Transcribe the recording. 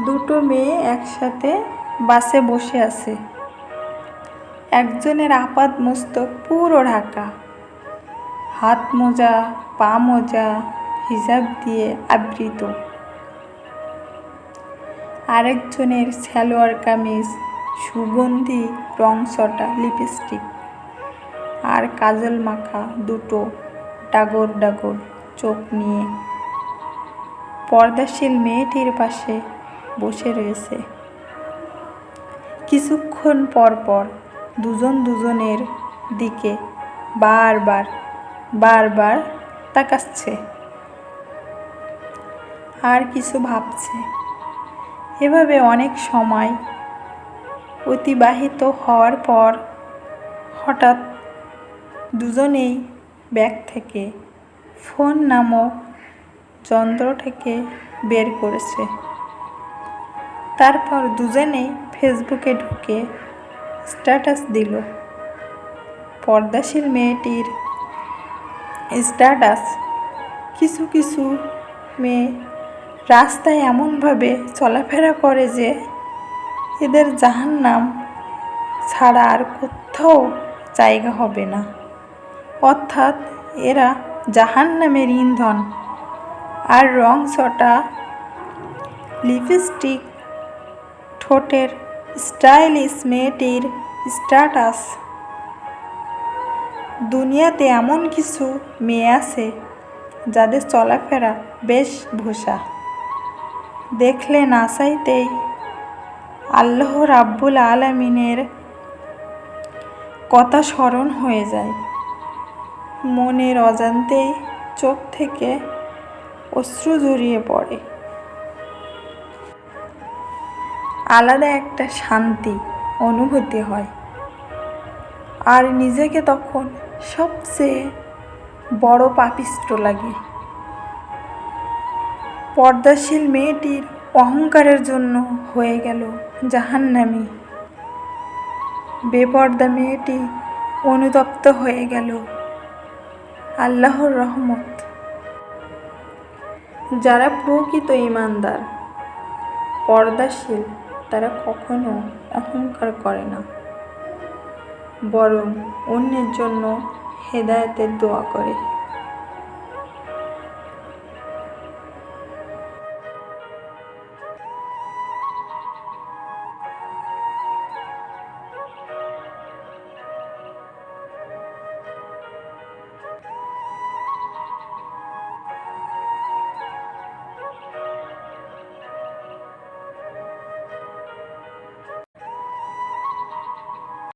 দুটো মেয়ে একসাথে বাসে বসে আছে। একজনের আপাদ মস্তক পুরো ঢাকা। হাত মোজা, পা মোজা, হিজাব দিয়ে আবৃত। আরেকজনের সালোয়ার কামিজ, সুগন্ধি রংচটা লিপস্টিক। আর কাজল মাখা দুটো ডাগর ডাগর চোখ নিয়ে। পর্দাশীল মেয়েটির পাশে বসে রয়েছে। কিছুক্ষণ পর পর দুজন দুজনের দিকে বারবার বারবার তাকাচ্ছে। আর কিছু ভাবছে। এভাবে অনেক সময় অতিবাহিত হওয়ার পর হঠাৎ দুজনেই ব্যাগ থেকে ফোন নামক যন্ত্র থেকে বের করেছে। তারপর দুজনেই ফেসবুকে ঢুকে স্ট্যাটাস দিল। পর্দাশীল মেয়েটির স্ট্যাটাস। কিছু কিছু মেয়ে রাস্তায় এমনভাবে চলাফেরা করে যে এদের জাহান্নাম ছাড়া আর কোথাও জায়গা হবে না। অর্থাৎ এরা জাহান্নামের ইন্ধন। আর রং চটা লিপস্টিক ঠোঁটের স্টাইলিশ মেয়েটির স্ট্যাটাস। দুনিয়াতে এমন কিছু মেয়ে আছে যাদের চলাফেরা বেশ ভূষা দেখলে না চাইতেই আল্লাহ রাব্বুল আলমিনের কথা স্মরণ হয়ে যায়। মনের অজান্তেই চোখ থেকে অশ্রু জড়িয়ে পড়ে। আলাদা একটা শান্তি অনুভূতি হয়। আর নিজেকে তখন সবচেয়ে বড় পাপিষ্ট লাগে। পর্দাশীল মেয়েটির অহংকারের জন্য হয়ে গেল জাহান্নামি। বেপর্দা মেয়েটি অনুতপ্ত হয়ে গেল আল্লাহর রহমত। যারা প্রকৃত ইমানদার, পর্দাশীল তারা কখনো অহংকার করে না বরং অন্যের জন্য হেদায়তের দোয়া করে।